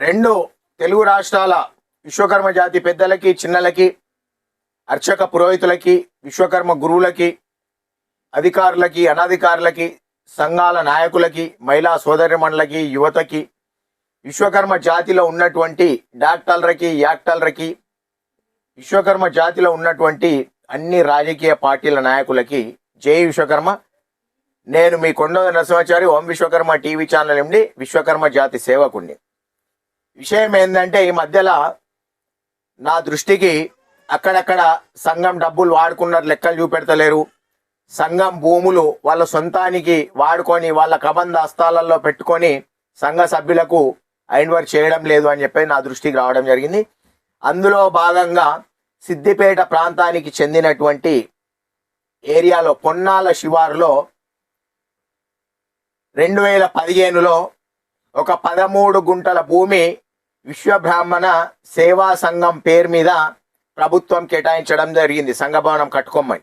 రెండు తెలుగు రాష్ట్రాల విశ్వకర్మ జాతి పెద్దలకి చిన్నలకి అర్చక పురోహితులకి విశ్వకర్మ గురువులకి అధికారులకి అనధికారులకి సంఘాల నాయకులకి మహిళా సోదరిమణులకి యువతకి విశ్వకర్మ జాతిలో ఉన్నటువంటి డాక్టర్లకి యాక్టర్లకి విశ్వకర్మ జాతిలో ఉన్నటువంటి అన్ని రాజకీయ పార్టీల నాయకులకి జై విశ్వకర్మ. నేను మీ కొండ నరసింహాచారి ఓం విశ్వకర్మ టీవీ ఛానల్ నుండి విశ్వకర్మ జాతి సేవకుణ్ణి విషయం ఏంటంటే ఈ మధ్యలో నా దృష్టికి అక్కడక్కడ సంఘం డబ్బులు వాడుకున్నారు లెక్కలు చూపెడతలేరు. సంఘం భూములు వాళ్ళ సొంతానికి వాడుకొని వాళ్ళ కబంధ హస్తాలలో పెట్టుకొని సంఘ సభ్యులకు అయిన వర్క్ చేయడం లేదు అని చెప్పి నా దృష్టికి రావడం జరిగింది. అందులో భాగంగా సిద్దిపేట ప్రాంతానికి చెందినటువంటి ఏరియాలో పొన్నాల శివారులో రెండు వేల పదిహేనులో ఒక పదమూడు గుంటల భూమి విశ్వబ్రాహ్మణ సేవా సంఘం పేరు మీద ప్రభుత్వం కేటాయించడం జరిగింది. సంఘభవనం కట్టుకోమని.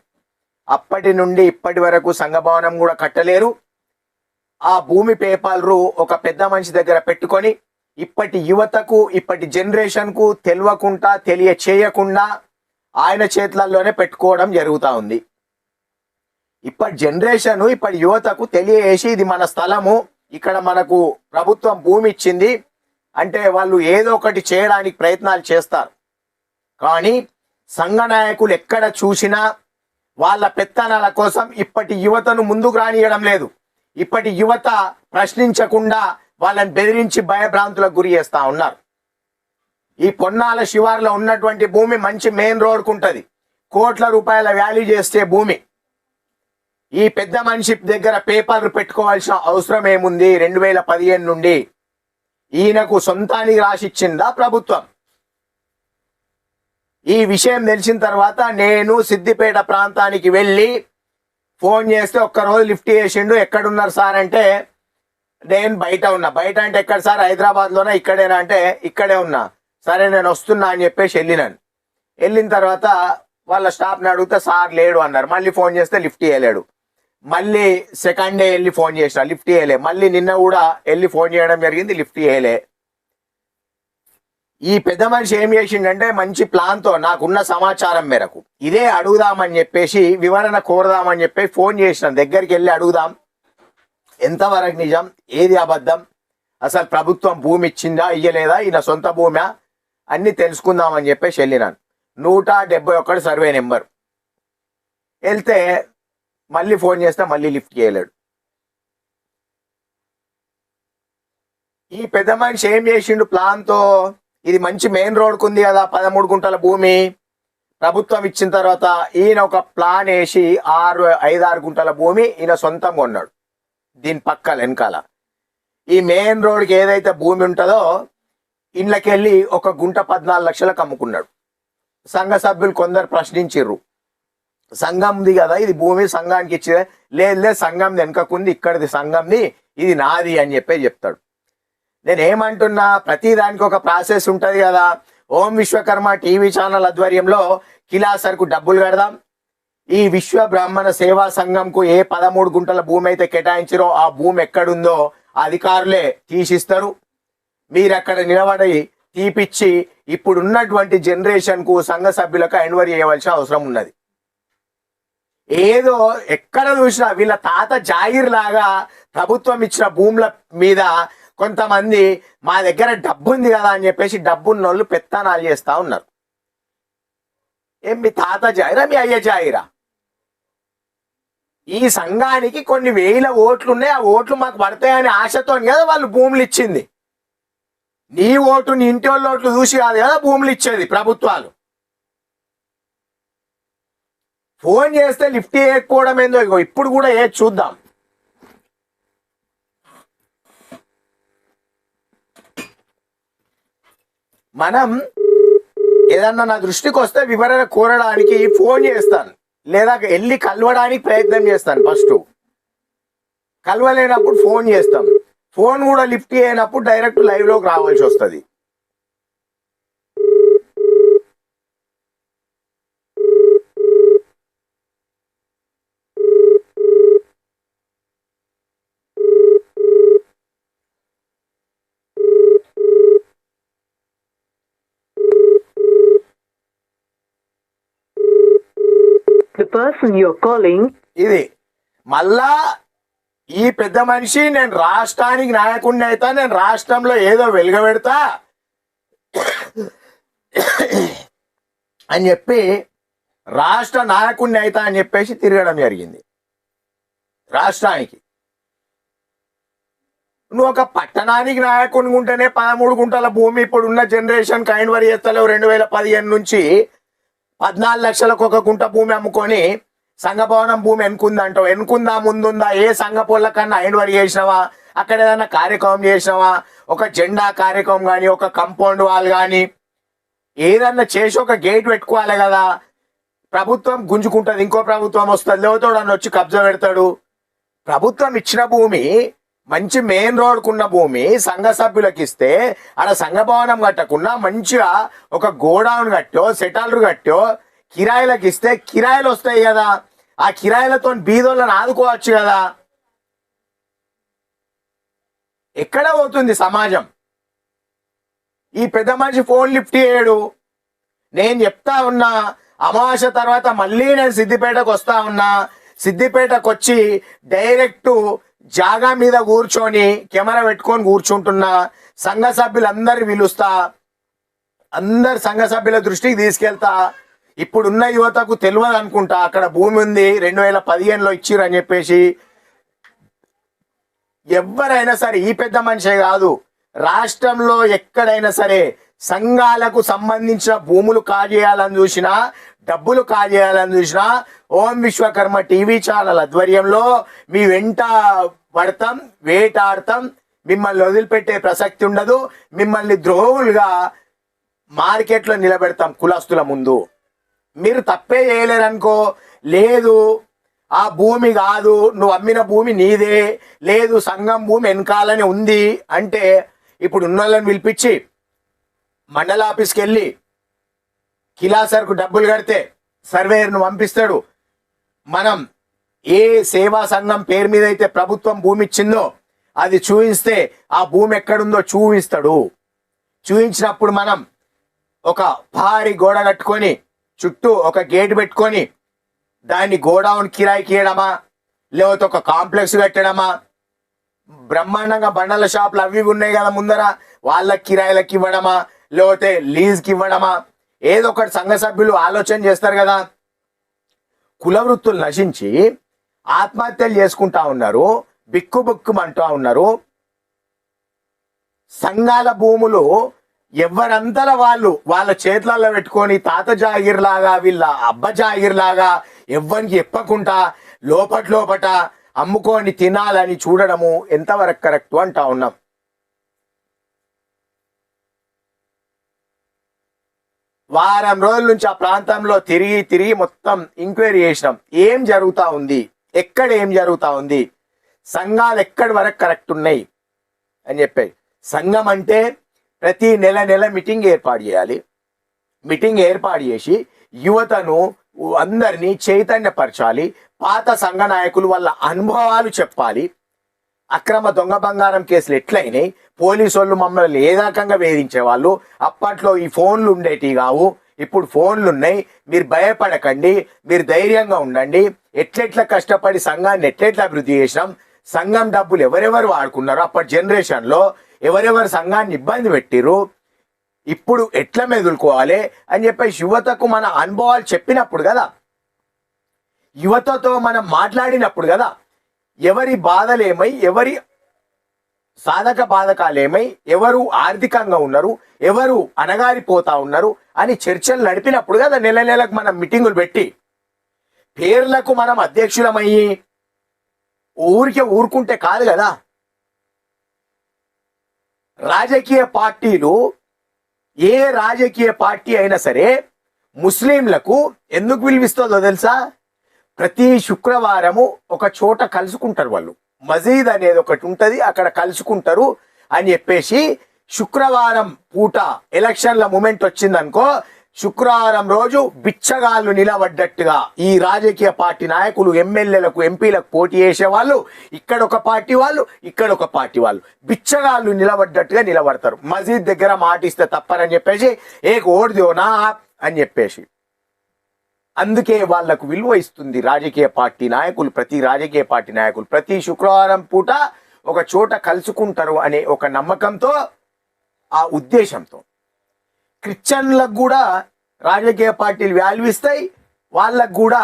అప్పటి నుండి ఇప్పటి వరకు సంఘభవనం కూడా కట్టలేరు. ఆ భూమి పేపర్లు ఒక పెద్ద మనిషి దగ్గర పెట్టుకొని ఇప్పటి యువతకు ఇప్పటి జనరేషన్కు తెలియకుండా తెలియ చేయకుండా ఆయన చేతులలోనే పెట్టుకోవడం జరుగుతూ ఉంది. ఇప్పటి జనరేషన్ ఇప్పటి యువతకు తెలియజేసి ఇది మన స్థలము. ఇక్కడ మనకు ప్రభుత్వం భూమి ఇచ్చింది. అంటే వాళ్ళు ఏదో ఒకటి చేయడానికి ప్రయత్నాలు చేస్తారు. కానీ సంఘ నాయకులు ఎక్కడ చూసినా వాళ్ళ పెత్తనాల కోసం ఇప్పటి యువతను ముందుకు రానియడం లేదు. ఇప్పటి యువత ప్రశ్నించకుండా వాళ్ళని బెదిరించి భయభ్రాంతులకు గురి చేస్తా ఉన్నారు. ఈ పొన్నాల శివార్లో ఉన్నటువంటి భూమి మంచి మెయిన్ రోడ్కు ఉంటుంది. కోట్ల రూపాయల వాల్యూ చేస్తే భూమి. ఈ పెద్ద మనిషి దగ్గర పేపర్లు పెట్టుకోవాల్సిన అవసరం ఏముంది? రెండు వేల పదిహేను నుండి ఈయనకు సొంతానికి రాసిచ్చిందా ప్రభుత్వం? ఈ విషయం తెలిసిన తర్వాత నేను సిద్దిపేట ప్రాంతానికి వెళ్ళి ఫోన్ చేస్తే ఒక్కరోజు లిఫ్ట్ చేసిండు. ఎక్కడున్నారు సార్ అంటే నేను బయట ఉన్నా. బయట అంటే ఎక్కడ సార్? హైదరాబాద్లోనే? ఇక్కడేనా అంటే ఇక్కడే ఉన్నా. సరే నేను వస్తున్నా అని చెప్పేసి వెళ్ళినాను. వెళ్ళిన తర్వాత వాళ్ళ స్టాఫ్ని అడిగితే సార్ లేడు అన్నారు. మళ్ళీ ఫోన్ చేస్తే లిఫ్ట్ చేయలేడు. మళ్ళీ సెకండ్ డే వెళ్ళి ఫోన్ చేసిన లిఫ్ట్ చేయలే. మళ్ళీ నిన్న కూడా వెళ్ళి ఫోన్ చేయడం జరిగింది లిఫ్ట్ చేయలే. ఈ పెద్ద మనిషి ఏం చేసిండంటే మంచి ప్లాన్తో నాకున్న సమాచారం మేరకు ఇదే అడుగుదామని చెప్పేసి వివరణ కోరదామని చెప్పి ఫోన్ చేసిన. దగ్గరికి వెళ్ళి అడుగుదాం. ఎంతవరకు నిజం? ఏది అబద్ధం? అసలు ప్రభుత్వం భూమి ఇచ్చిందా ఇయ్యలేదా? ఈయన సొంత భూమా? అన్ని తెలుసుకుందామని చెప్పేసి వెళ్ళినాను. నూట డెబ్బై ఒకటి సర్వే నెంబర్ వెళ్తే మళ్ళీ ఫోన్ చేస్తే మళ్ళీ లిఫ్ట్ చేయలేడు. ఈ పెద్ద మనిషి ఏం చేసిండు? ప్లాన్తో ఇది మంచి మెయిన్ రోడ్కు ఉంది కదా పదమూడు గుంటల భూమి. ప్రభుత్వం ఇచ్చిన తర్వాత ఈయన ఒక ప్లాన్ వేసి ఆరు ఐదారు గుంటల భూమి ఈయన సొంతం కొన్నాడు. దీని పక్కల వెనకాల. ఈ మెయిన్ రోడ్కి ఏదైతే భూమి ఉంటుందో ఇళ్ళకెళ్ళి ఒక గుంట పద్నాలుగు లక్షలకు అమ్ముకున్నాడు. సంఘ సభ్యులు కొందరు ప్రశ్నించిర్రు. సంఘంది కదా ఇది భూమి సంఘానికి ఇచ్చే లేదు లేదు సంఘం వెనకకుంది ఇక్కడిది సంఘంది ఇది నాది అని చెప్పి చెప్తాడు. నేను ఏమంటున్నా ప్రతి దానికి ఒక ప్రాసెస్ ఉంటుంది కదా. ఓం విశ్వకర్మ టీవీ ఛానల్ ఆధ్వర్యంలో కిలాసర్కు డబ్బులు కడదాం. ఈ విశ్వ బ్రాహ్మణ సేవా సంఘంకు ఏ పదమూడు గుంటల భూమి అయితే కేటాయించారో ఆ భూమి ఎక్కడుందో అధికారులే తీసిస్తారు. మీరు అక్కడ నిలబడి తీపిచ్చి ఇప్పుడున్నటువంటి జనరేషన్కు సంఘ సభ్యులకు ఎన్వరీ చేయవలసిన అవసరం ఉన్నది. ఏదో ఎక్కడ చూసినా వీళ్ళ తాత జాగిర్ లాగా ప్రభుత్వం ఇచ్చిన భూముల మీద కొంతమంది మా దగ్గర డబ్బు ఉంది కదా అని చెప్పేసి డబ్బున్న వాళ్ళు పెత్తనాలు చేస్తా ఉన్నారు. ఏం మీ తాత జాయిరా మీ అయ్య జాయిరా? ఈ సంఘానికి కొన్ని వేల ఓట్లు ఉన్నాయి ఆ ఓట్లు మాకు పడతాయని ఆశతో కదా వాళ్ళు భూములు ఇచ్చింది. నీ ఓటు నీ ఇంటి వాళ్ళ ఓట్లు చూసి కాదు కదా భూములు ఇచ్చేది ప్రభుత్వాలు. ఫోన్ చేస్తే లిఫ్ట్ చేయకపోవడం ఏందో ఇగో ఇప్పుడు కూడా ఏ చూద్దాం. మనం ఏదన్నా నా దృష్టికి వస్తే వివరణ కోరడానికి ఫోన్ చేస్తాను. లేదా వెళ్ళి కలవడానికి ప్రయత్నం చేస్తాను ఫస్ట్. కలవలేనప్పుడు ఫోన్ చేస్తాం. ఫోన్ కూడా లిఫ్ట్ చేయనప్పుడు డైరెక్ట్ లైవ్లోకి రావాల్సి వస్తుంది. The person you're calling ఇది మళ్ళా ఈ పెద్ద మనిషి నేను రాష్ట్రానికి నాయకుడిని అయితే నేను రాష్ట్రంలో ఏదో వెలుగబెడతా అని చెప్పి రాష్ట్ర నాయకుడిని అయితా అని చెప్పేసి తిరగడం జరిగింది. రాష్ట్రానికి. నువ్వు ఒక పట్టణానికి నాయకుడిని ఉంటేనే పదమూడు గుంటల భూమి ఇప్పుడు ఉన్న జనరేషన్ కైన్ వరి ఎత్తలేవు. రెండు వేల పదిహేను నుంచి పద్నాలుగు లక్షలకు ఒక గుంట భూమి అమ్ముకొని సంఘభవనం భూమి ఎన్నుకుందంటావు? ఎన్నుకుందా ముందుందా? ఏ సంఘ పొల్ల కన్నా అయిన వరకు చేసినావా? అక్కడ ఏదైనా కార్యక్రమం చేసినావా? ఒక జెండా కార్యక్రమం కానీ ఒక కంపౌండ్ వాల్ కానీ ఏదన్నా చేసి ఒక గేట్ పెట్టుకోవాలి కదా. ప్రభుత్వం గుంజుకుంటుంది ఇంకో ప్రభుత్వం వస్తుంది లేవతోడు అని వచ్చి కబ్జా పెడతాడు. ప్రభుత్వం ఇచ్చిన భూమి మంచి మెయిన్ రోడ్కున్న భూమి సంఘ సభ్యులకు ఇస్తే ఆడ సంఘ భవనం కట్టకుండా మంచిగా ఒక గోడౌన్ కట్టో సెటల్లు కట్టో కిరాయిలకు ఇస్తే కిరాయిలు వస్తాయి కదా. ఆ కిరాయిలతో బీదోళ్ళని ఆదుకోవచ్చు కదా. ఎక్కడ పోతుంది సమాజం? ఈ పెద్ద మనిషి ఫోన్ లిఫ్ట్ చేయడు. నేను చెప్తా ఉన్నా అమావాస తర్వాత మళ్ళీ నేను సిద్దిపేటకు వస్తా ఉన్నా సిద్దిపేటకు వచ్చి డైరెక్ట్ జాగా మీద కూర్చొని కెమెరా పెట్టుకొని కూర్చుంటున్నా సంఘ సభ్యులందరిని పిలుస్తా అందరు సంఘ సభ్యుల దృష్టికి తీసుకెళ్తా. ఇప్పుడున్న యువతకు తెలియదు అనుకుంటా అక్కడ భూమి ఉంది రెండు వేల పదిహేనులో ఇచ్చిరు అని చెప్పేసి. ఎవరైనా సరే ఈ పెద్ద మనిషే కాదు రాష్ట్రంలో ఎక్కడైనా సరే సంఘాలకు సంబంధించిన భూములు కాజేయాలని చూసినా డబ్బులు కాజేయాలని చూసినా ఓం విశ్వకర్మ టీవీ ఛానల్ ఆధ్వర్యంలో మీ వెంట పడతాం వేటాడతాం. మిమ్మల్ని వదిలిపెట్టే ప్రసక్తి ఉండదు. మిమ్మల్ని ద్రోహులుగా మార్కెట్లో నిలబెడతాం కులస్తుల ముందు. మీరు తప్పే చేయలేరనుకో లేదు ఆ భూమి కాదు నువ్వు అమ్మిన భూమి నీదే లేదు సంఘం భూమి వెనకాలని ఉంది అంటే ఇప్పుడు ఉన్న వాళ్ళని పిలిపించి మండల ఆఫీస్కి వెళ్ళి కిలాసర్కు డబ్బులు కడితే సర్వేయర్ను పంపిస్తాడు. మనం ఏ సేవా సంఘం పేరు మీద అయితే ప్రభుత్వం భూమి ఇచ్చిందో అది చూపిస్తే ఆ భూమి ఎక్కడుందో చూపిస్తాడు చూపించినప్పుడు మనం ఒక భారీ గోడ కట్టుకొని చుట్టూ ఒక గేట్ పెట్టుకొని దాన్ని గోడౌన్ కిరాయికి ఇవ్వడమా లేకపోతే ఒక కాంప్లెక్స్ కట్టడమా? బ్రహ్మాండంగా బండల షాపులు అవి ఉన్నాయి కదా ముందర. వాళ్ళకి కిరాయిలకి ఇవ్వడమా? లేకపోతే లీజ్కి ఇవ్వడమా? ఏదో ఒకటి సంఘ సభ్యులు ఆలోచన చేస్తారు కదా. కుల వృత్తులు నశించి ఆత్మహత్యలు చేసుకుంటా ఉన్నారు బిక్కు బిక్కుమంటా ఉన్నారు. సంఘాల భూములు ఎవరంతల వాళ్ళు వాళ్ళ చేతులలో పెట్టుకొని తాత జాగిర్ లాగా వీళ్ళ అబ్బ జాగిర్ లాగా ఎవ్వరికి చెప్పకుండా లోపట లోపట అమ్ముకొని తినాలని చూడడము ఎంతవరకు కరెక్ట్ అంటా ఉన్నాం. వారం రోజుల నుంచి ఆ ప్రాంతంలో తిరిగి తిరిగి మొత్తం ఎంక్వైరీ చేసినాం. ఏం జరుగుతూ ఉంది? ఎక్కడ ఏం జరుగుతూ ఉంది? సంఘాలు ఎక్కడి వరకు కరెక్ట్ ఉన్నాయి? అని చెప్పాయి సంఘం అంటే ప్రతి నెల నెల మీటింగ్ ఏర్పాటు చేయాలి. మీటింగ్ ఏర్పాటు చేసి యువతను అందరినీ చైతన్యపరచాలి. పాత సంఘ నాయకులు వాళ్ళ అనుభవాలు చెప్పాలి. అక్రమ దొంగ బంగారం కేసులు ఎట్లయినాయి? పోలీసు వాళ్ళు మమ్మల్ని ఏ రకంగా వేధించేవాళ్ళు? అప్పట్లో ఈ ఫోన్లు ఉండేటివి కావు. ఇప్పుడు ఫోన్లు ఉన్నాయి. మీరు భయపడకండి. మీరు ధైర్యంగా ఉండండి. ఎట్లెట్లా కష్టపడి సంఘాన్ని ఎట్లెట్లా అభివృద్ధి చేసినాం? సంఘం డబ్బులు ఎవరెవరు వాడుకున్నారు అప్పటి జనరేషన్లో ఎవరెవరు సంఘాన్ని ఇబ్బంది పెట్టిరు ఇప్పుడు ఎట్లా మెదులుకోవాలి అని చెప్పేసి యువతకు మన అనుభవాలు చెప్పినప్పుడు కదా. యువతతో మనం మాట్లాడినప్పుడు కదా. ఎవరి బాధలేమై ఎవరి సాధక బాధకాలేమై ఎవరు ఆర్థికంగా ఉన్నారు ఎవరు అనగారిపోతా ఉన్నారు అని చర్చలు నడిపినప్పుడు కదా నెల నెలకు మనం మీటింగులు పెట్టి పేర్లకు మనం అధ్యక్షులమయ్యి ఊరికే ఊరుకుంటే కాదు కదా. రాజకీయ పార్టీలు ఏ రాజకీయ పార్టీ అయినా సరే ముస్లింలకు ఎందుకు విలువిస్తుందో తెలుసా? ప్రతి శుక్రవారము ఒక చోట కలుసుకుంటారు వాళ్ళు. మజీద్ అనేది ఒకటి ఉంటుంది అక్కడ కలుసుకుంటారు అని చెప్పేసి శుక్రవారం పూట ఎలక్షన్ల మూమెంట్ వచ్చిందనుకో శుక్రవారం రోజు బిచ్చగాళ్ళు నిలబడ్డట్టుగా ఈ రాజకీయ పార్టీ నాయకులు ఎమ్మెల్యేలకు ఎంపీలకు పోటీ చేసే వాళ్ళు ఇక్కడ ఒక పార్టీ వాళ్ళు ఇక్కడ ఒక పార్టీ వాళ్ళు. బిచ్చగాళ్ళు నిలబడ్డట్టుగా నిలబడతారు. మసీద్ దగ్గర మాటిస్తే తప్పరని చెప్పేసి ఏ ఓడిదోనా అని చెప్పేసి. అందుకే వాళ్ళకు విలువ ఇస్తుంది రాజకీయ పార్టీ నాయకులు ప్రతి రాజకీయ పార్టీ నాయకులు. ప్రతి శుక్రవారం పూట ఒక చోట కలుసుకుంటారు అనే ఒక నమ్మకంతో ఆ ఉద్దేశంతో. క్రిస్టియన్లకు కూడా రాజకీయ పార్టీలు వాల్యూ ఇస్తాయి వాళ్ళకు కూడా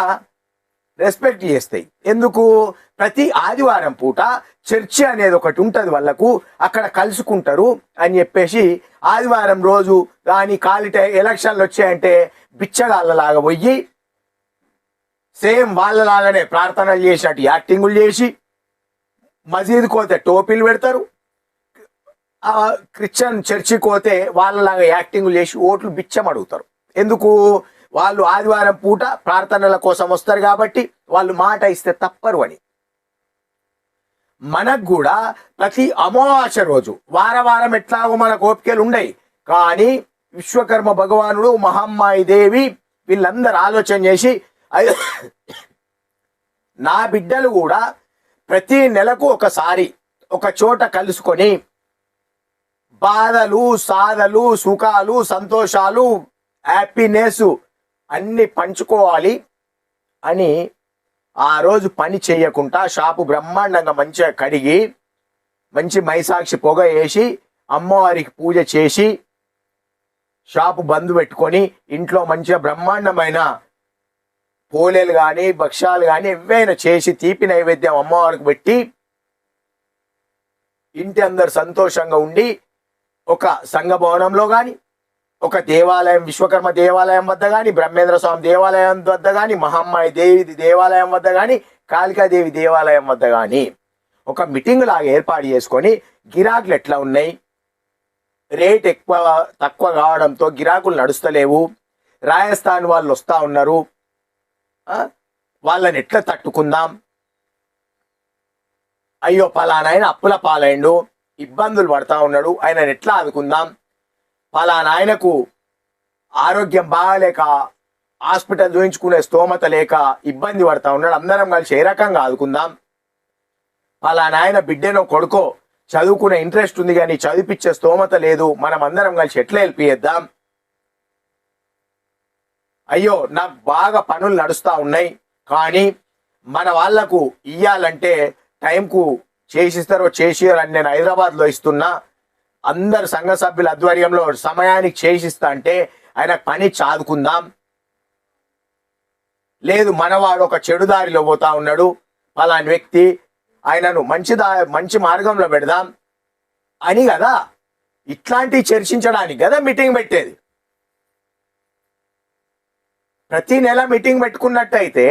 రెస్పెక్ట్ చేస్తాయి. ఎందుకు? ప్రతి ఆదివారం పూట చర్చి అనేది ఒకటి ఉంటుంది వాళ్ళకు అక్కడ కలుసుకుంటారు అని చెప్పేసి ఆదివారం రోజు కానీ కాలిట ఎలక్షన్లు వచ్చాయంటే బిచ్చగాళ్ళలాగా పోయి సేమ్ వాళ్ళలాగానే ప్రార్థనలు చేసినట్టు యాక్టింగులు చేసి మసీద్ కోతే టోపీలు పెడతారు. ఆ క్రిస్టియన్ చర్చికి పోతే వాళ్ళలాగా యాక్టింగులు చేసి ఓట్లు బిచ్చం అడుగుతారు. ఎందుకు? వాళ్ళు ఆదివారం పూట ప్రార్థనల కోసం వస్తారు కాబట్టి వాళ్ళు మాట ఇస్తే తప్పరు అని. మనకు కూడా ప్రతి అమావాస రోజు వార వారం ఎట్లాగో మన కోపికలు ఉండయి. కానీ విశ్వకర్మ భగవానుడు మహమ్మాయి దేవి వీళ్ళందరూ ఆలోచన చేసి నా బిడ్డలు కూడా ప్రతి నెలకు ఒకసారి ఒక చోట కలుసుకొని బాధలు సాధలు సుఖాలు సంతోషాలు హ్యాపీనెస్ అన్ని పంచుకోవాలి అని ఆ రోజు పని చేయకుండా షాపు బ్రహ్మాండంగా మంచిగా కడిగి మంచి మైసాక్షి పొగ వేసి అమ్మవారికి పూజ చేసి షాపు బంద్ పెట్టుకొని ఇంట్లో మంచిగా బ్రహ్మాండమైన పూలేలు కానీ భక్ష్యాలు కానీ ఏవైనా చేసి తీపి నైవేద్యం అమ్మవారికి పెట్టి ఇంటి అందరు సంతోషంగా ఉండి ఒక సంఘ భవనంలో కానీ ఒక దేవాలయం విశ్వకర్మ దేవాలయం వద్ద కానీ బ్రహ్మేంద్ర స్వామి దేవాలయం వద్ద కానీ మహమ్మాయి దేవి దేవాలయం వద్ద కానీ కాళికాదేవి దేవాలయం వద్ద కానీ ఒక మీటింగ్ లాగా ఏర్పాటు చేసుకొని గిరాకులు ఎట్లా ఉన్నాయి? రేట్ ఎక్కువ తక్కువ కావడంతో గిరాకులు నడుస్తలేవు. రాజస్థాన్ వాళ్ళు వస్తూ ఉన్నారు. వాళ్ళని ఎట్లా తట్టుకుందాం? అయ్యో పలానా ఆయన అప్పుల పాలైండు ఇబ్బందులు పడతా ఉన్నాడు ఆయనను ఎట్లా ఆదుకుందాం? పలానా ఆయనకు ఆరోగ్యం బాగాలేక హాస్పిటల్ చూయించుకునే స్తోమత లేక ఇబ్బంది పడతా ఉన్నాడు అందరం కలిసి ఏ రకంగా ఆదుకుందాం? పలానా ఆయన బిడ్డనో కొడుకో చదువుకునే ఇంట్రెస్ట్ ఉంది కానీ చదివిపించే స్తోమత లేదు మనం అందరం కలిసి ఎట్లా హెల్ప్ చేద్దాం? అయ్యో నాకు బాగా పనులు నడుస్తూ ఉన్నాయి కానీ మన వాళ్ళకు ఇయ్యాలంటే టైంకు చేసిస్తారో చేసియారని నేను హైదరాబాద్లో ఇస్తున్నా. అందరు సంఘ సభ్యుల ఆధ్వర్యంలో సమయానికి చేసిస్తా అంటే ఆయన పని చాదుకుందాం. లేదు మనవాడు ఒక చెడు దారిలో పోతా ఉన్నాడు పలాని వ్యక్తి ఆయనను మంచి దా మంచి మార్గంలో పెడదాం అని కదా. ఇట్లాంటివి చర్చించడానికి కదా మీటింగ్ పెట్టేది. ప్రతి నెల మీటింగ్ పెట్టుకున్నట్టయితే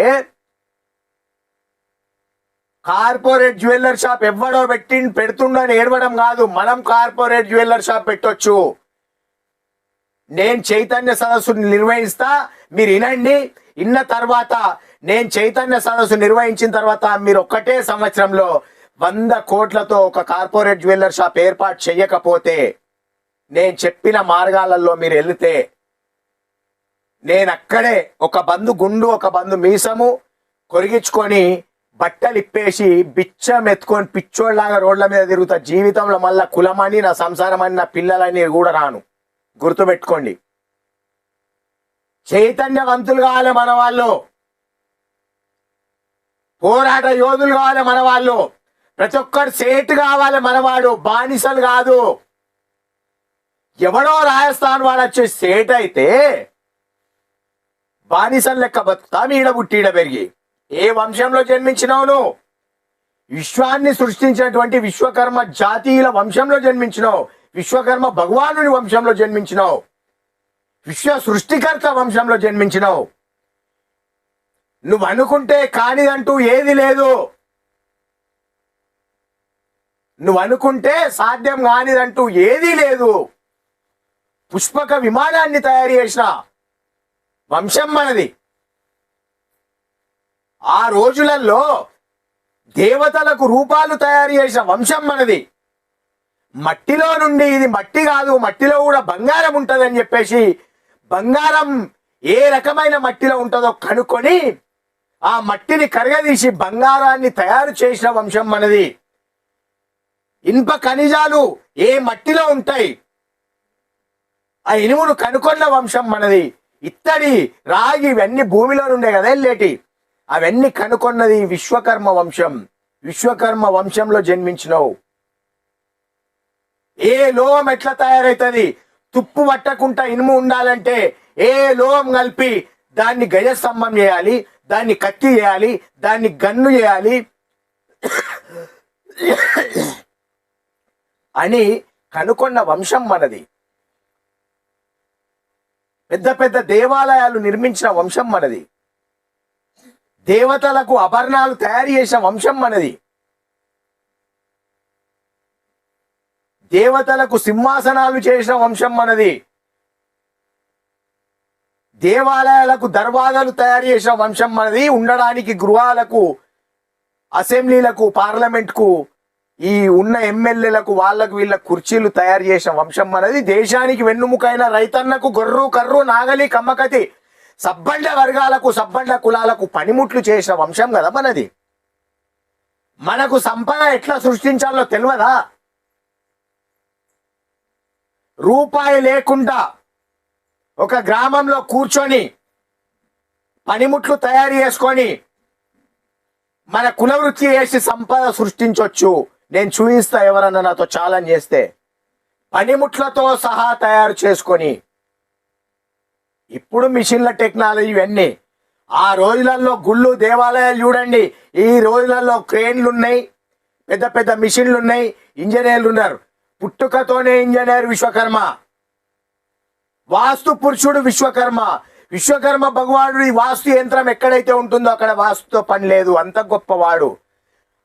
కార్పొరేట్ జ్యువెల్లర్ షాప్ ఎవడో పెట్టి పెడుతుండని ఏడవడం కాదు. మనం కార్పొరేట్ జ్యువెల్లర్ షాప్ పెట్టొచ్చు. నేను చైతన్య సదస్సు నిర్వహిస్తా. మీరు వినండి. ఇన్న తర్వాత నేను చైతన్య సదస్సు నిర్వహించిన తర్వాత మీరు ఒక్కటే సంవత్సరంలో వంద కోట్లతో ఒక కార్పొరేట్ జ్యువెల్లర్ షాప్ ఏర్పాటు చేయకపోతే నేను చెప్పిన మార్గాలలో మీరు వెళితే నేను అక్కడే ఒక బంధు గుండు ఒక బంధు మీసము కొరిగించుకొని బట్టలు ఇప్పేసి బిచ్చం ఎత్తుకొని పిచ్చోళ్ళలాగా రోడ్ల మీద తిరుగుతా జీవితంలో మళ్ళా కులమని నా సంసారం అని నా పిల్లలని కూడా రాను. గుర్తుపెట్టుకోండి. చైతన్యవంతులు కావాలి మన వాళ్ళు. పోరాట యోధులు కావాలి మన వాళ్ళు. ప్రతి ఒక్కరు సేటు కావాలి మనవాడు బానిసలు కాదు. ఎవడో రాజస్థాన్ వాడు వచ్చి సేట్ అయితే బానిసం లెక్క బతుకుతా ఈడ పుట్టిడ పెరిగి. ఏ వంశంలో జన్మించినావు నువ్వు విశ్వాన్ని సృష్టించినటువంటి విశ్వకర్మ జాతీయుల వంశంలో జన్మించినావు విశ్వకర్మ భగవానుని వంశంలో జన్మించినావు విశ్వ సృష్టికర్త వంశంలో జన్మించినావు నువ్వు అనుకుంటే కానిదంటూ ఏది లేదు. నువ్వు అనుకుంటే సాధ్యం కానిదంటూ ఏదీ లేదు. పుష్పక విమానాన్ని తయారు చేసిన వంశం మనది. ఆ రోజులలో దేవతలకు రూపాలు తయారు చేసిన వంశం మనది. మట్టిలో నుండి ఇది మట్టి కాదు మట్టిలో కూడా బంగారం ఉంటుందని చెప్పేసి బంగారం ఏ రకమైన మట్టిలో ఉంటుందో కనుక్కొని ఆ మట్టిని కరగదీసి బంగారాన్ని తయారు చేసిన వంశం మనది. ఇనుప ఖనిజాలు ఏ మట్టిలో ఉంటాయి? ఆ ఇనుమును కనుకొన్న వంశం మనది. ఇత్తడి రాగి ఇవన్నీ భూమిలో ఉండే కదా వెళ్ళేటి? అవన్నీ కనుకొన్నది విశ్వకర్మ వంశం. విశ్వకర్మ వంశంలో జన్మించినవు. ఏ లోహం ఎట్లా తయారవుతుంది తుప్పు పట్టకుండా ఇనుము ఉండాలంటే ఏ లోహం కలిపి దాన్ని గజస్తంభం చేయాలి దాన్ని కత్తి చేయాలి దాన్ని గన్ను చేయాలి? అని కనుకొన్న వంశం మనది. పెద్ద పెద్ద దేవాలయాలు నిర్మించిన వంశం మనది. దేవతలకు అభరణాలు తయారు చేసిన వంశం మనది. దేవతలకు సింహాసనాలు చేసిన వంశం మనది. దేవాలయాలకు దర్వాజాలు తయారు చేసిన వంశం మనది. ఉండడానికి గృహాలకు అసెంబ్లీలకు పార్లమెంట్కు ఈ ఉన్న ఎమ్మెల్యేలకు వాళ్ళకు వీళ్ళ కుర్చీలు తయారు చేసిన వంశం మనది. దేశానికి వెన్నుముకైన రైతన్నకు గొర్రు కర్రు నాగలి కమ్మకతి సబ్బండ వర్గాలకు సబ్బండ కులాలకు పనిముట్లు చేసిన వంశం కదా మనది. మనకు సంపద ఎట్లా సృష్టించాలో తెలియదా రూపాయి లేకుండా ఒక గ్రామంలో కూర్చొని పనిముట్లు తయారు చేసుకొని మన కులవృత్తి చేసి సంపద సృష్టించవచ్చు నేను చూపిస్తా ఎవరన్నా నాతో ఛాలెంజ్ చేస్తే. పనిముట్లతో సహా తయారు చేసుకొని. ఇప్పుడు మిషన్ల టెక్నాలజీ ఇవన్నీ. ఆ రోజులలో గుళ్ళు దేవాలయాలు చూడండి. ఈ రోజులలో క్రేన్లు ఉన్నాయి. పెద్ద పెద్ద మిషన్లు ఉన్నాయి. ఇంజనీర్లు ఉన్నారు. పుట్టుకతోనే ఇంజనీర్ విశ్వకర్మ. వాస్తు పురుషుడు విశ్వకర్మ. విశ్వకర్మ భగవానుడి వాస్తు యంత్రం ఎక్కడైతే ఉంటుందో అక్కడ వాస్తుతో పని లేదు. అంత గొప్పవాడు.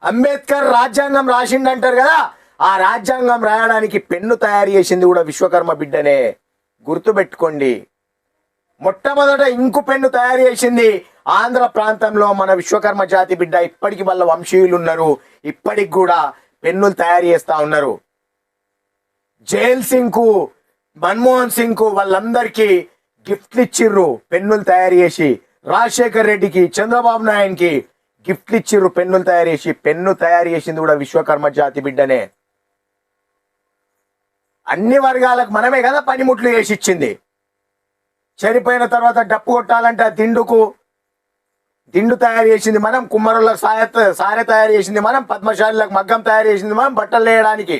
అంబేద్కర్ రాజ్యాంగం రాసిండంటారు కదా ఆ రాజ్యాంగం రాయడానికి పెన్ను తయారు చేసింది కూడా విశ్వకర్మ బిడ్డనే. గుర్తుపెట్టుకోండి. మొట్టమొదట ఇంకు పెన్ను తయారు చేసింది ఆంధ్ర ప్రాంతంలో మన విశ్వకర్మ జాతి బిడ్డ. ఇప్పటికి వాళ్ళ వంశీయులు ఉన్నారు ఇప్పటికి కూడా పెన్నులు తయారు చేస్తా ఉన్నారు. జైల్ సింగ్కు మన్మోహన్ సింగ్కు వాళ్ళందరికీ గిఫ్ట్లు ఇచ్చిర్రు పెన్నులు తయారు చేసి. రాజశేఖర్ రెడ్డికి చంద్రబాబు నాయునికి గిఫ్ట్లు ఇచ్చిర్రు పెన్నులు తయారు చేసి పెన్ను తయారు చేసింది కూడా విశ్వకర్మ జాతి బిడ్డనే. అన్ని వర్గాలకు మనమే కదా పనిముట్లు చేసి ఇచ్చింది. చనిపోయిన తర్వాత డప్పు కొట్టాలంటే ఆ దిండుకు దిండు తయారు చేసింది మనం కుమ్మరులకు సాయ సారె తయారు చేసింది మనం పద్మశాలులకు మగ్గం తయారు చేసింది మనం బట్టలు వేయడానికి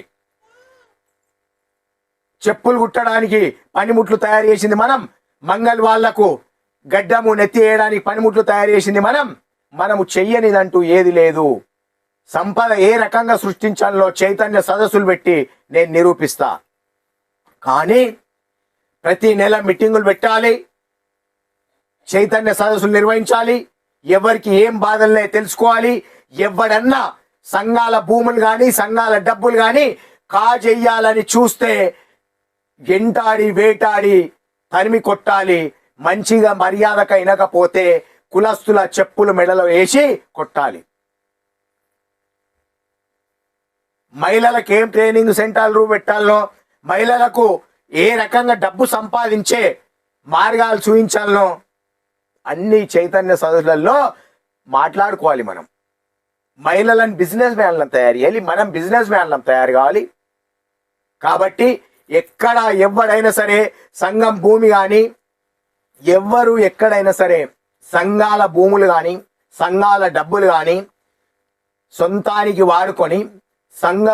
చెప్పులు కుట్టడానికి పనిముట్లు తయారు చేసింది మనం మంగళ వాళ్ళకు గడ్డము నెత్తి వేయడానికి పనిముట్లు తయారు చేసింది మనం. మనము చెయ్యనిదంటూ ఏది లేదు. సంపద ఏ రకంగా సృష్టించాలో చైతన్య సదస్సులు పెట్టి నేను నిరూపిస్తా. కానీ ప్రతి నెల మీటింగులు పెట్టాలి. చైతన్య సదస్సులు నిర్వహించాలి. ఎవరికి ఏం బాధలనే తెలుసుకోవాలి. ఎవడన్నా సంఘాల భూములు కానీ సంఘాల డబ్బులు కానీ కాజెయ్యాలని చూస్తే ఎంటాడి వేటాడి తరిమి కొట్టాలి. మంచిగా మర్యాదక ఇనకపోతే కులస్తుల చెప్పులు మెడలో వేసి కొట్టాలి. మహిళలకు ఏం ట్రైనింగ్ సెంటర్లు పెట్టాలనో మహిళలకు ఏ రకంగా డబ్బు సంపాదించే మార్గాలు చూపించాలనో అన్ని చైతన్య సదస్సులలో మాట్లాడుకోవాలి మనం. మహిళలను బిజినెస్ మ్యాన్లను తయారు చేయాలి మనం బిజినెస్ మ్యాన్లను తయారు కావాలి. కాబట్టి ఎక్కడ ఎవడైనా సరే సంఘం భూమి కానీ ఎవ్వరు ఎక్కడైనా సరే సంఘాల భూములు కానీ సంఘాల డబ్బులు కానీ సొంతానికి వాడుకొని సంఘ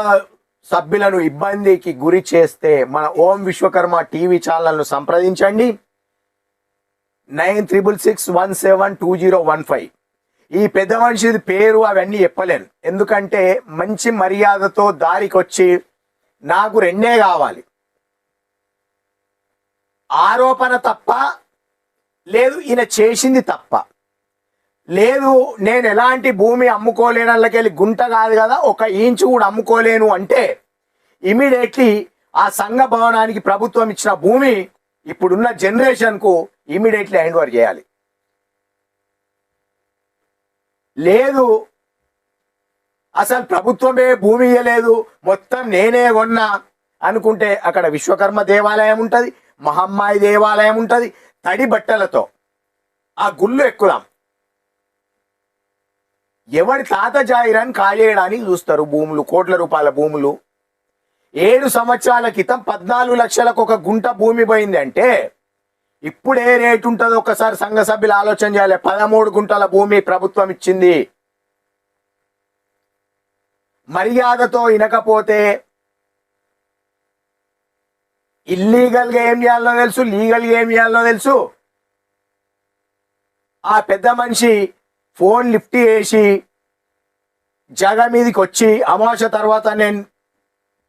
సభ్యులను ఇబ్బందికి గురి చేస్తే మన ఓం విశ్వకర్మ టీవీ ఛానల్ను సంప్రదించండి. Nine triple six one seven two zero one five. ఈ పెద్ద మనిషిది పేరు అవన్నీ చెప్పలేను. ఎందుకంటే మంచి మర్యాదతో దారికొచ్చి నాకు రెండే కావాలి. ఆరోపణ తప్ప లేదు ఈయన చేసింది తప్ప. లేదు నేను ఎలాంటి భూమి అమ్ముకోలేనళ్ళకెళ్ళి గుంట కాదు కదా ఒక ఇంచు కూడా అమ్ముకోలేను అంటే ఇమీడియట్లీ ఆ సంఘ భవనానికి ప్రభుత్వం ఇచ్చిన భూమి ఇప్పుడున్న జనరేషన్కు ఇమీడియట్లీ హ్యాండ్ ఓవర్ చేయాలి. లేదు అసలు ప్రభుత్వమే భూమి ఇయ్యలేదు మొత్తం నేనే కొన్నా అనుకుంటే అక్కడ విశ్వకర్మ దేవాలయం ఉంటుంది మహమ్మాయి దేవాలయం ఉంటుంది తడి బట్టలతో ఆ గుళ్ళు ఎక్కుదాం. ఎవడి తాత జాయిరాన్ని కాజేయడానికి చూస్తారు భూములు కోట్ల రూపాయల భూములు. ఏడు సంవత్సరాల క్రితం పద్నాలుగు లక్షలకు ఒక గుంట భూమి పోయింది అంటే ఇప్పుడు ఏ రేటు ఉంటుందో ఒకసారి సంఘ సభ్యులు ఆలోచన చేయాలి. పదమూడు గుంటల భూమి ప్రభుత్వం ఇచ్చింది. మర్యాదతో ఇనకపోతే ఇల్లీగల్గా ఏం చేయాలో తెలుసు లీగల్గా ఏం చేయాలో తెలుసు. ఆ పెద్ద మనిషి ఫోన్ లిఫ్ట్ చేసి జగ మీదకి వచ్చి అమావాస్య తర్వాత నేను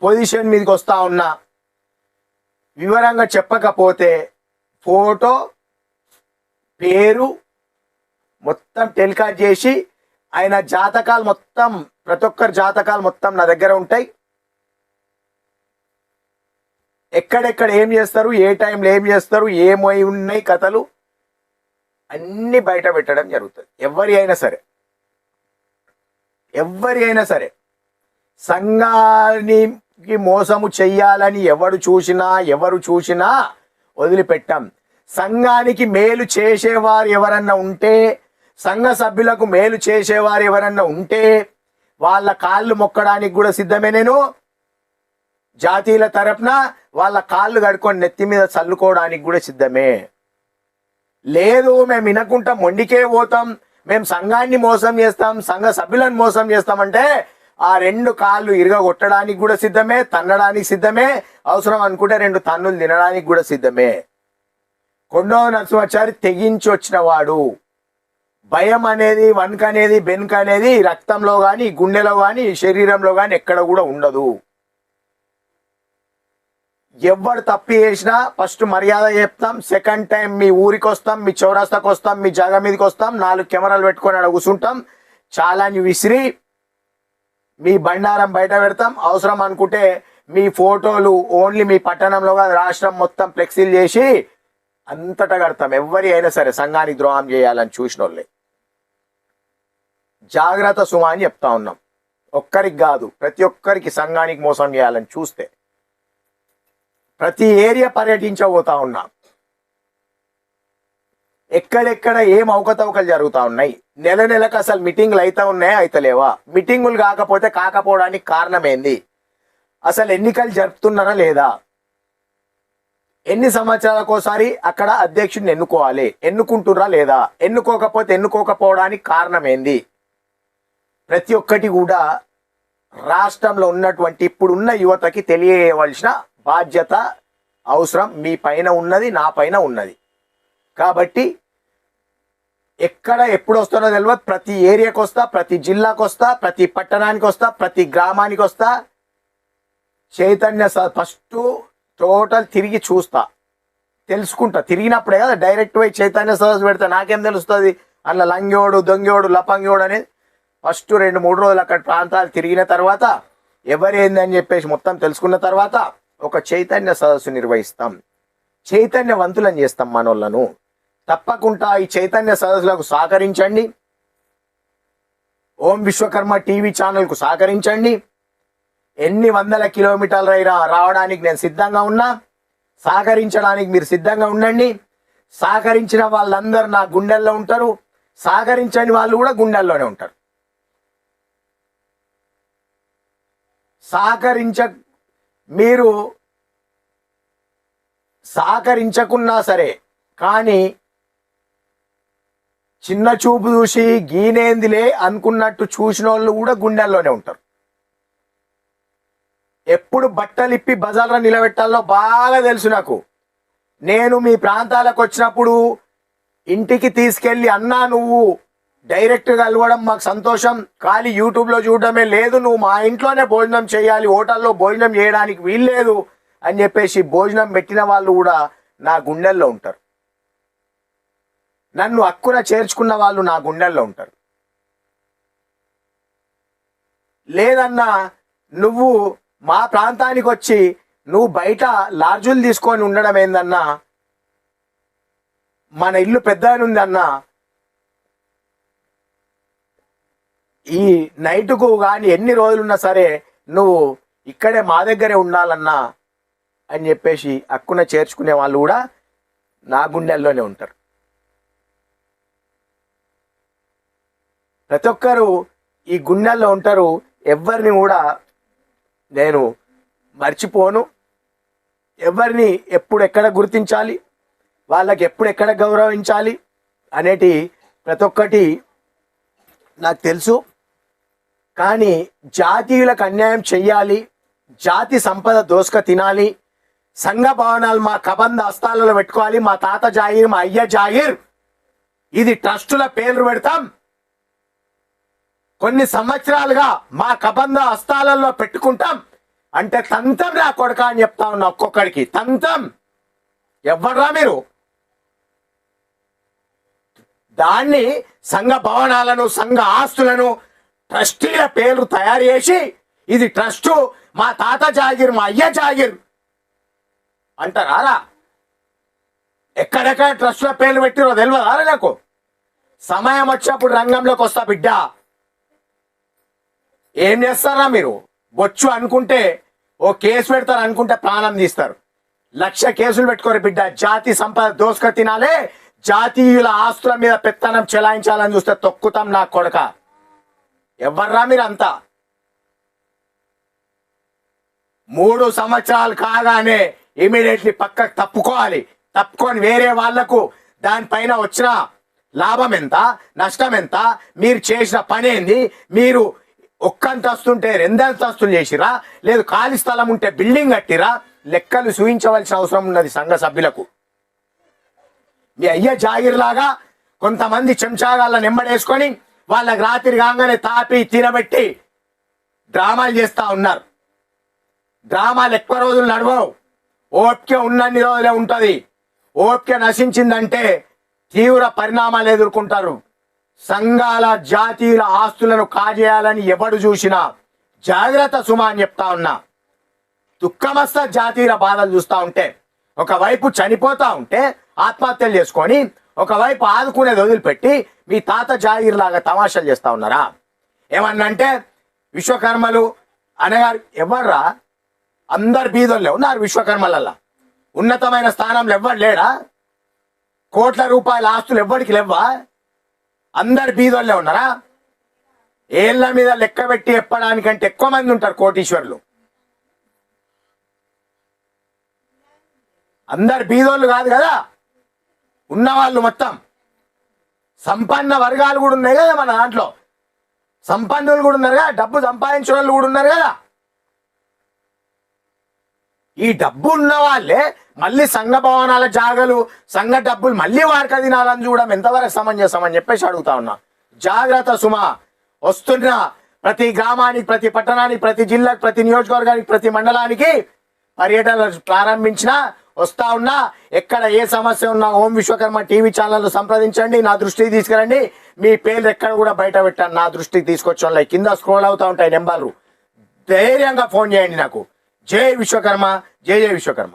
పొజిషన్ మీదకి వస్తా ఉన్నా. వివరంగా చెప్పకపోతే ఫోటో పేరు మొత్తం టెలికాస్ట్ చేసి ఆయన జాతకాలు మొత్తం ప్రతి ఒక్కరి జాతకాలు మొత్తం నా దగ్గర ఉంటాయి. ఎక్కడెక్కడ ఏం చేస్తారు ఏ టైంలో ఏం చేస్తారు ఏమై ఉన్నాయి కథలు అన్ని బయట పెట్టడం జరుగుతుంది. ఎవరి అయినా సరే. ఎవరి అయినా సరే. సంఘానికి మోసము చెయ్యాలని ఎవడు చూసినా ఎవరు చూసినా వదిలిపెట్టాం. సంఘానికి మేలు చేసేవారు ఎవరన్నా ఉంటే సంఘ సభ్యులకు మేలు చేసేవారు ఎవరన్నా ఉంటే వాళ్ళ కాళ్ళు మొక్కడానికి కూడా సిద్ధమే నేను. జాతీయుల తరపున వాళ్ళ కాళ్ళు కడుకొని నెత్తి మీద చల్లుకోవడానికి కూడా సిద్ధమే. లేదు మేము వినకుండా మొండికే పోతాం మేము సంఘాన్ని మోసం చేస్తాం సంఘ సభ్యులను మోసం చేస్తామంటే ఆ రెండు కాళ్ళు ఇరగొట్టడానికి కూడా సిద్ధమే తన్నడానికి సిద్ధమే అవసరం అనుకుంటే రెండు తన్నులు తినడానికి కూడా సిద్ధమే. కొండో నరసింహాచారి తెగించి వచ్చిన వాడు. భయం అనేది వణుక అనేది బెనుక అనేది రక్తంలో కానీ గుండెలో కానీ శరీరంలో కానీ ఎక్కడ కూడా ఉండదు. ఎవడు తప్పి చేసినా ఫస్ట్ మర్యాద చెప్తాం. సెకండ్ టైం మీ ఊరికి వస్తాం మీ చౌరస్తాకు వస్తాం మీ జాగా మీదకి వస్తాం నాలుగు కెమెరాలు పెట్టుకొని అడుగుతుంటాం చాలా చాలాని విసిరి మీ బండారం బయట పెడతాం. అవసరం అనుకుంటే మీ ఫోటోలు ఓన్లీ మీ పట్టణంలో కాదు రాష్ట్రం మొత్తం ఫ్లెక్సీలు చేసి అంతటా కడతాం. ఎవరి అయినా సరే సంఘానికి ద్రోహం చేయాలని చూసిన వాళ్ళే జాగ్రత్త సుమా అని చెప్తా ఉన్నాం. ఒక్కరికి కాదు ప్రతి ఒక్కరికి సంఘానికి మోసం చేయాలని చూస్తే. ప్రతి ఏరియా పర్యటించబోతా ఉన్నాం. ఎక్కడెక్కడ ఏం అవకతవకలు జరుగుతూ ఉన్నాయి? నెల నెలకు అసలు మీటింగ్లు అయితే ఉన్నాయా అయితలేవా? మీటింగులు కాకపోతే కాకపోవడానికి కారణం ఏంది అసలు ఎన్నికలు జరుపుతున్నారా లేదా? ఎన్ని సంవత్సరాలకోసారి అక్కడ అధ్యక్షుడిని ఎన్నుకోవాలి? ఎన్నుకుంటురా లేదా? ఎన్నుకోకపోతే ఎన్నుకోకపోవడానికి కారణం ఏంది ప్రతి ఒక్కటి కూడా రాష్ట్రంలో ఉన్నటువంటి ఇప్పుడున్న యువతకి తెలియవలసిన బాధ్యత అవసరం మీ పైన ఉన్నది నా పైన ఉన్నది. కాబట్టి ఎక్కడ ఎప్పుడు వస్తానో తెలియదు ప్రతి ఏరియాకి వస్తా ప్రతి జిల్లాకు వస్తా ప్రతి పట్టణానికి వస్తా ప్రతి గ్రామానికి వస్తా. చైతన్య ఫస్ట్ టోటల్ తిరిగి చూస్తా. తెలుసుకుంటా. తిరిగినప్పుడే కదా డైరెక్ట్ పోయి చైతన్య సదస్సు పెడితే నాకేం తెలుస్తుంది? అలా లంగోడు దొంగోడు లపంగోడు అనేది ఫస్ట్ రెండు మూడు రోజులు అక్కడ ప్రాంతాలు తిరిగిన తర్వాత ఎవరేందని చెప్పేసి మొత్తం తెలుసుకున్న తర్వాత ఒక చైతన్య సదస్సు నిర్వహిస్తాం. చైతన్యవంతులను చేస్తాం మనోళ్ళను. తప్పకుండా ఈ చైతన్య సదస్సులకు సహకరించండి. ఓం విశ్వకర్మ టీవీ ఛానల్కు సహకరించండి. ఎన్ని వందల కిలోమీటర్లైనా రావడానికి నేను సిద్ధంగా ఉన్నా సహకరించడానికి మీరు సిద్ధంగా ఉండండి. సహకరించిన వాళ్ళందరూ నా గుండెల్లో ఉంటారు. సహకరించని వాళ్ళు కూడా గుండెల్లోనే ఉంటారు. సహకరించ మీరు సహకరించకున్నా సరే కానీ చిన్న చూపు చూసి గీనేందిలే అనుకున్నట్టు చూసిన వాళ్ళు కూడా గుండెల్లోనే ఉంటారు. ఎప్పుడు బట్టలు ఇప్పి బజార్లో నిలబెట్టాలో బాగా తెలుసు నాకు. నేను మీ ప్రాంతాలకు వచ్చినప్పుడు ఇంటికి తీసుకెళ్ళి అన్నా నువ్వు డైరెక్ట్గా కలవడం మాకు సంతోషం. ఖాళీ యూట్యూబ్లో చూడడమే లేదు. నువ్వు మా ఇంట్లోనే భోజనం చేయాలి. హోటల్లో భోజనం చేయడానికి వీల్లేదు అని చెప్పేసి భోజనం పెట్టిన వాళ్ళు కూడా నా గుండెల్లో ఉంటారు. నన్ను అక్కున చేర్చుకున్న వాళ్ళు నా గుండెల్లో ఉంటారు. లేదన్నా నువ్వు మా ప్రాంతానికి వచ్చి నువ్వు బయట లార్జులు తీసుకొని ఉండడం ఏందన్నా? మన ఇల్లు పెద్ద ఈ నైట్కు కానీ ఎన్ని రోజులున్నా సరే నువ్వు ఇక్కడే మా దగ్గరే ఉండాలన్నా అని చెప్పేసి హక్కున చేర్చుకునే వాళ్ళు కూడా నా గుండెల్లోనే ఉంటారు. ప్రతి ఒక్కరు ఈ గుండెల్లో ఉంటారు. ఎవరిని కూడా నేను మర్చిపోను. ఎవరిని ఎప్పుడు ఎక్కడ గుర్తించాలి? వాళ్ళకి ఎప్పుడు ఎక్కడ గౌరవించాలి? అనేటి ప్రతి ఒక్కటి నాకు తెలుసు. కానీ జాతీయులకు అన్యాయం చెయ్యాలి జాతి సంపద దోసుక తినాలి సంఘ భవనాలు మా కబంధ హస్తాలలో పెట్టుకోవాలి మా తాత జాగిర్ మా అయ్య జాగిర్ ఇది ట్రస్టుల పేర్లు పెడతాం. కొన్ని సంవత్సరాలుగా మా కబంధ హస్తాలలో పెట్టుకుంటాం. అంటే తంతం రా కొడక అని చెప్తా ఉన్నా ఒక్కొక్కడికి తంతం. ఎవ్వడ్రా మీరు? దాన్ని సంఘ భవనాలను సంఘ ఆస్తులను ట్రస్టీల పేర్లు తయారు చేసి ఇది ట్రస్టు మా తాత జాగిర్ మా అయ్య జాగిర్. అంటారా ఎక్కడెక్కడ ట్రస్టుల పేర్లు పెట్టిరో తెలియదారా నాకు? సమయం వచ్చినప్పుడు రంగంలోకి వస్తా బిడ్డ. ఏం చేస్తారా మీరు? బొచ్చు అనుకుంటే ఓ కేసు పెడతారు అనుకుంటే ప్రాణం తీస్తారు. లక్ష కేసులు పెట్టుకోరు బిడ్డ. జాతి సంపద దోసుక తినాలే. జాతీయుల ఆస్తుల మీద పెత్తనం చెలాయించాలని చూస్తే తొక్కుతాం నా కొడక. ఎవర్రా మీరు అంతా మూడు సంవత్సరాలు కాగానే ఇమీడియట్లీ పక్కకు తప్పుకోవాలి. తప్పుకొని వేరే వాళ్ళకు దానిపైన వచ్చిన లాభం ఎంత? నష్టం ఎంత? మీరు చేసిన పని ఏంది? మీరు ఒక్కంతస్తుంటే రెండంతస్తులు చేసిరా? లేదు ఖాళీ స్థలం ఉంటే బిల్డింగ్ కట్టిరా? లెక్కలు చూయించవలసిన అవసరం ఉన్నది సంఘ సభ్యులకు. మీ అయ్య జాగిర్లాగా కొంతమంది చెంచాగాళ్ళ నెంబడేసుకొని వాళ్ళకి రాత్రి కాగానే తాపి తినబెట్టి డ్రామాలు చేస్తా ఉన్నారు. డ్రామాలు ఎక్కువ రోజులు నడవవు. ఓపిక ఉన్నన్ని రోజులే ఉంటుంది. ఓపిక నశించిందంటే తీవ్ర పరిణామాలు ఎదుర్కొంటారు. సంఘాల జాతీయుల ఆస్తులను కాజేయాలని ఎవడు చూసినా జాగ్రత్త సుమా అని చెప్తా ఉన్నా. దుఃఖమస్త జాతీయుల బాధలు చూస్తా ఉంటే ఒకవైపు చనిపోతా ఉంటే ఆత్మహత్యలు చేసుకొని ఒకవైపు ఆదుకునేది వదిలిపెట్టి మీ తాత జాగీర్ లాగా తమాషాలు చేస్తా ఉన్నారా? ఏమన్నంటే విశ్వకర్మలు అనగారు ఎవర్రా అందరు బీదోళ్ళే ఉన్నారు విశ్వకర్మలల్లా. ఉన్నతమైన స్థానంలో ఎవ్వరు లేడా కోట్ల రూపాయల ఆస్తులు ఎవ్వడికి లేవా అందరు బీదోళ్ళే ఉన్నారా? ఏళ్ళ మీద లెక్క పెట్టి చెప్పడానికంటే ఎక్కువ మంది ఉంటారు కోటీశ్వరులు. అందరు బీదోళ్ళు కాదు కదా? ఉన్నవాళ్ళు మొత్తం. సంపన్న వర్గాలు కూడా ఉన్నాయి కదా మన దాంట్లో. సంపన్నులు కూడా ఉన్నారు కదా డబ్బు సంపాదించిన వాళ్ళు కూడా ఉన్నారు కదా. ఈ డబ్బు ఉన్న వాళ్ళే మళ్ళీ సంఘ భవనాల జాగలు సంఘ డబ్బులు మళ్ళీ వారిక తినాలని చూడడం ఎంతవరకు సమంజసమని చెప్పేసి అడుగుతా ఉన్నా. జాగ్రత్త సుమ. వస్తున్న ప్రతి గ్రామానికి ప్రతి పట్టణానికి ప్రతి జిల్లాకి ప్రతి నియోజకవర్గానికి ప్రతి మండలానికి పర్యటనలు ప్రారంభించిన వస్తా ఉన్నా ఎక్కడ ఏ సమస్య ఉన్నా ఓం విశ్వకర్మ టీవీ ఛానల్ సంప్రదించండి నా దృష్టికి తీసుకురండి. మీ పేర్లు ఎక్కడ కూడా బయట పెట్టాను నా దృష్టికి తీసుకొచ్చాను కింద స్క్రోల్ అవుతా ఉంటాయి నెంబర్లు. ధైర్యంగా ఫోన్ చేయండి నాకు. జై విశ్వకర్మ జై జై విశ్వకర్మ.